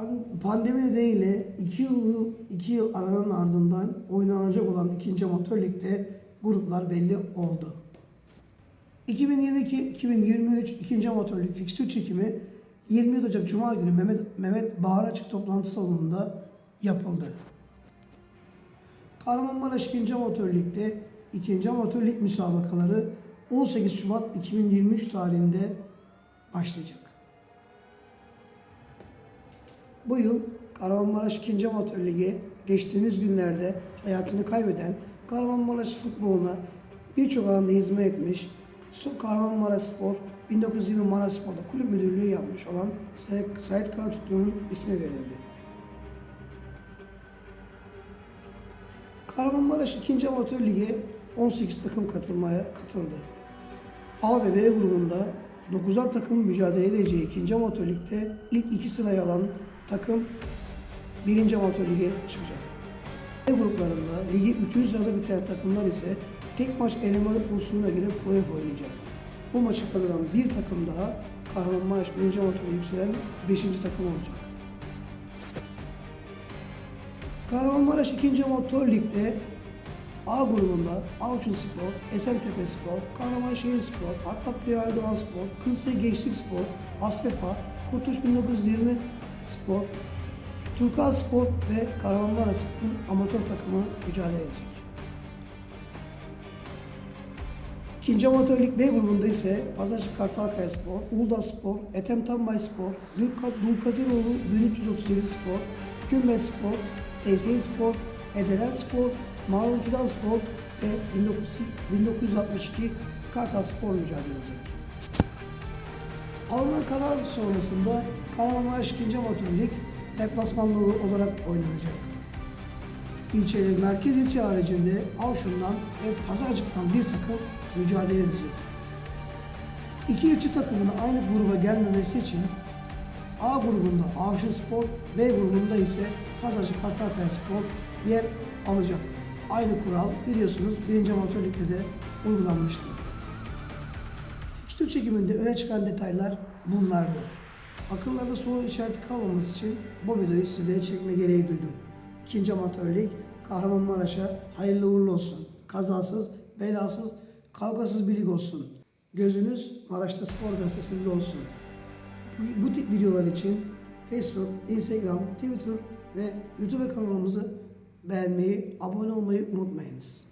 Pan- Pandemi nedeniyle 2 yıl, iki yıl aranın ardından oynanacak olan ikinci amatör ligde gruplar belli oldu. 2022-2023 ikinci amatör lig fikstür çekimi 27 Ocak Cuma günü Mehmet, Mehmet Bahar toplantı salonunda yapıldı. Kahramanmaraş 2. Amatör Lig'de 2. Amatör Lig müsabakaları 18 Şubat 2023 tarihinde başlayacak. Bu yıl Kahramanmaraş 2. Amatör Ligi geçtiğimiz günlerde hayatını kaybeden Kahramanmaraş futboluna birçok alanda hizmet etmiş Kahramanmaraş Spor 1920 Maraş Spor'da kulüp müdürlüğü yapmış olan Sait Kağıtutlu'nun ismi verildi. Kahramanmaraş 2. Amatör Ligi 18 takım katılmaya katıldı. A ve B grubunda 9'ar takım mücadele edeceği 2. Amatör Lig'de ilk iki sırayı alan takım 1. Amatör Lig'e çıkacak. B gruplarında ligi 3. sırada bitiren takımlar ise tek maç eleme usulüne göre playoff oynayacak. Bu maçı kazanan bir takım daha Kahramanmaraş 1. Amatör'e yükselen 5. takım olacak. Kahramanmaraş 2. Amatör Lig'de A grubunda Avcı Spor, Esentepe Spor, Kahramanşehir Spor, Hattapköy Erdoğan Spor, Kırşehir Gençlik Spor, Aslefa, Kurtuluş 1920 Spor, Turkuaz Spor ve Kahramanmaraş Spor'un amatör takımı mücadele edecek. İkinci amatör lig B grubunda ise Pazarcık Kartalkaya Spor, Uludağ Spor, Ethem Tambay Spor, Dulka- Dulkadiroğlu 1337 Spor, Kümbet Spor, TSE Spor, Edeler Spor, Mağaralı Fidan Spor ve 19 1962 Kartal Spor mücadele edecek. Alınan karar sonrasında Kahramanmaraş 2. Amatör Lig deplasmanlı olarak oynanacak. İlçeleri merkez ilçe haricinde Avşun'dan ve Pazarcık'tan bir takım mücadele edecek. İki ilçe takımının aynı gruba gelmemesi için A grubunda Avşin Spor, B grubunda ise Pazarcık Kartalkaya Spor yer alacak. Aynı kural biliyorsunuz 1. Amatör Lig'de de uygulanmıştı. Fikstür çekiminde öne çıkan detaylar bunlardı. Akıllarda soru işareti kalmaması için bu videoyu sizlere çekme gereği duydum. İkinci amatör lig Kahramanmaraş'a hayırlı uğurlu olsun. Kazasız, belasız, kavgasız bir lig olsun. Gözünüz Maraş'ta Spor Gazetesi'nde olsun. Bu, bu tip videolar için Facebook, Instagram, Twitter ve YouTube kanalımızı beğenmeyi, abone olmayı unutmayınız.